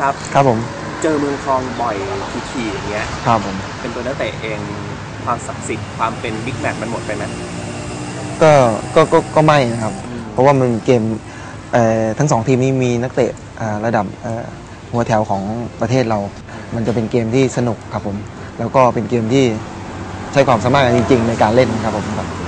ครับ ครับผม เจอเมืองทองบ่อยทีๆอย่างเงี้ย ครับผม เป็นตัวนักเตะเองความศักดิ์สิทธิ์ความเป็นบิ๊กแมตช์มันหมดไปไหมก็ก็ก็ก็ไม่นะครับ เพราะว่ามันเกมเอ่อทั้งสองทีมนี้มีนักเตะอ่าระดับเอ่อหัวแถวของประเทศเรา มันจะเป็นเกมที่สนุกครับผม แล้วก็เป็นเกมที่ใช้ความสามารถกันจริง ๆ ในการเล่นครับผมครับ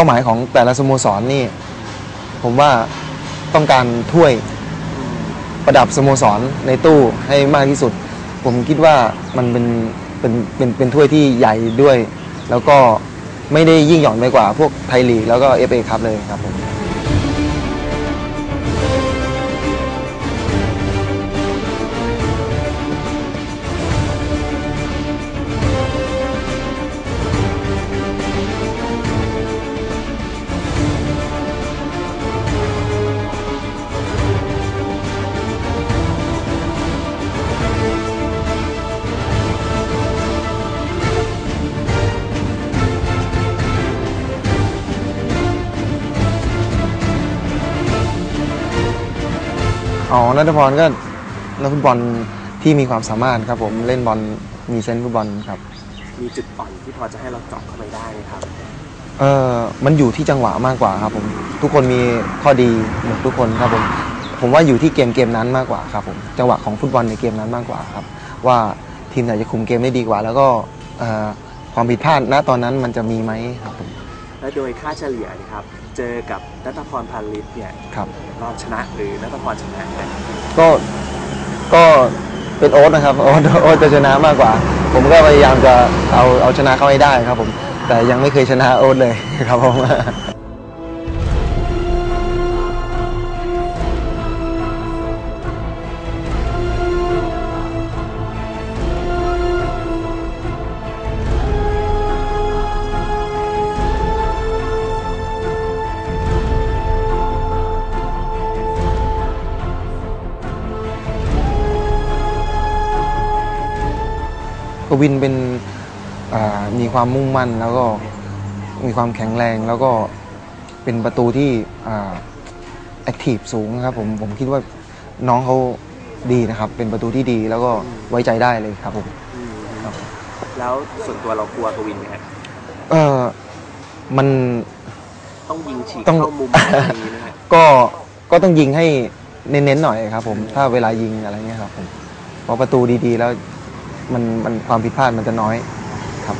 ป้าหมายของแต่ละสโมสรนี่ ผมว่าต้องการถ้วยประดับสโมสรในตู้ให้มากที่สุด ผมคิดว่ามันเป็นเป็นเป็นเป็นถ้วยที่ใหญ่ด้วย แล้วก็ไม่ได้ยิ่งหย่อนไปกว่าพวกไทยลีกแล้วก็เอฟเอครับเลยครับผม อ๋อนัทพรก็นักฟุตบอลที่มีความสามารถครับผมเล่นบอลมีเซนส์ฟุตบอลครับ มีจุดอ่อนที่พอจะให้เราเจาะเข้าไปได้ไหมครับ เออมันอยู่ที่จังหวะมากกว่าครับผมทุกคนมีข้อดีหมดทุกคนครับผมผมว่าอยู่ที่เกมเกมนั้นมากกว่าครับผมจังหวะของฟุตบอลในเกมนั้นมากกว่าครับ ว่าทีมไหนจะคุมเกมได้ดีกว่า แล้วก็เอ่อความผิดพลาดณตอนนั้นมันจะมีไหมครับผมและโดยค่าเฉลี่ยนะครับ เจอกับนัทพรพันลิตเนี่ยครับ เราชนะหรือนัทพรชนะกันก็ก็เป็นโอ๊ตนะครับโอ๊ตโอ๊ตจะชนะมากกว่า ผมก็พยายามจะเอาเอาชนะเขาให้ได้ครับผมแต่ยังไม่เคยชนะโอ๊ตเลยครับผม กวินเป็นอ่ามีความมุ่งมั่น แล้วก็มีความแข็งแรงแล้วก็เป็นประตูที่แอคทีฟสูงนะครับผมผมคิดว่าน้องเขาดีนะครับ เป็นประตูที่ดีแล้วก็ไว้ใจได้เลยครับผมอืมครับแล้วส่วนตัวเรากลัวกวินไหมฮะเออมันต้องยิงฉีกต้องเข้ามุมแบบนี้นะฮะก็ก็ต้องยิงให้เน้นๆหน่อยครับผมถ้าเวลายิงอะไรเงี้ยครับผมเพราะประตูดีๆแล้ว มันมันความผิดพลาดมันจะน้อยครับ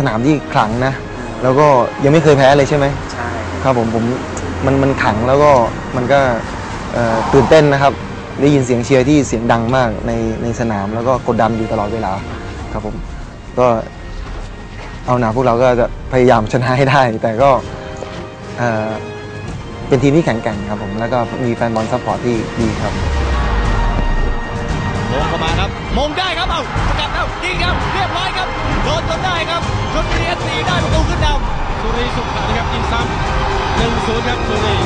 สนามที่ขลังนะ แล้วก็ยังไม่เคยแพ้เลยใช่ไหมใช่ครับผมผมมันมันขลังแล้วก็มันก็เอ่อตื่นเต้นนะครับ ได้ยินเสียงเชียร์ที่เสียงดังมากในในสนามแล้วก็กดดันอยู่ตลอดเวลาครับผมก็เอาหนาพวกเราก็จะพยายามชนะให้ได้ แต่ก็เอ่อเป็นทีมที่แข็งแกร่งครับผมแล้วก็มีแฟนบอลซัพพอร์ตที่ดีครับมงเข้ามาครับมงได้ครับเอาสกัดเอายิงครับเรียบร้อยครับโดนจนได้ครับ ชลบุรีเอฟซีได้ประตูขึ้นนำสุรีสุขขันครับยิงซ้ำหนึ่งศูนย์ครับสุรี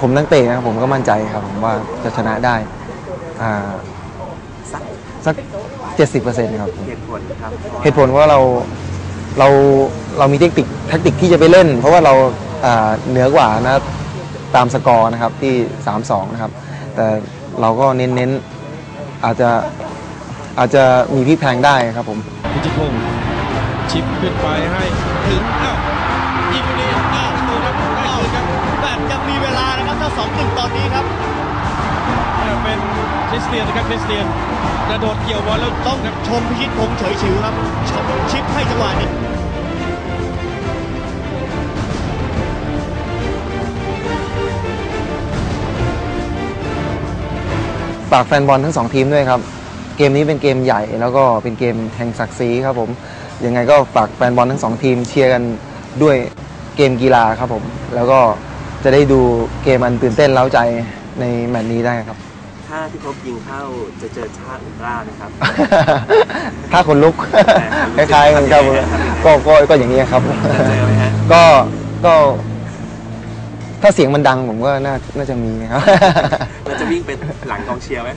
ผมนักเตะนะครับผมก็มั่นใจครับผมว่าจะชนะได้ อ่า สักสัก เจ็ดสิบเปอร์เซ็นต์ครับผมเหตุผลครับเหตุผลว่าเราเราเรามีเทคนิคแทคติกที่จะไปเล่น เพราะว่าเราอ่าเหนือกว่านะตามสกอร์นะครับที่ 3-2 นะครับ แต่เราก็เน้นๆอาจจะอาจจะมีพลิกแพลงได้ครับผมพิจิตรพงศ์ชิปขึ้นไปให้ถึงอ้าวยิงลูกนี้อ้าวตูครับได้คืนครับแบบยังมีเวลานะครับถ้าส2 1ตอนนี้ครับ เป็นคริสเตียนนะครับคริสเตียนกระโดดเกี่ยวบอลแล้วต้องชมพิชิตพงษ์เฉยฉิวครับชมชิปให้จังหวะนี้ฝากแฟนบอลทั้งสองทีมด้วยครับ เกมนี้เป็นเกมใหญ่แล้วก็เป็นเกมแห่งศักดิ์ศรีครับผม ยังไงก็ฝากแฟนบอลทั้งสองทีมเชียร์กันด้วยเกมกีฬาครับผม แล้วก็จะได้ดูเกมอันตื่นเต้นเล้าใจในแมตช์นี้ได้ครับ ถ้าพี่พบยิงเข้าจะเจอชาติอุลตร้านะครับ ถ้าคนลุกคล้ายๆกันครับผมก็ก็ก็อย่างนี้ครับจะเจอไหมฮะก็ก็ ถ้าเสียงมันดังผมก็น่าน่าจะมีนะครับ เราจะวิ่งไปหลังกองเชียร์ไหม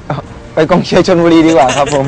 ไปกองเชียร์ชนบุรีดีกว่าครับผม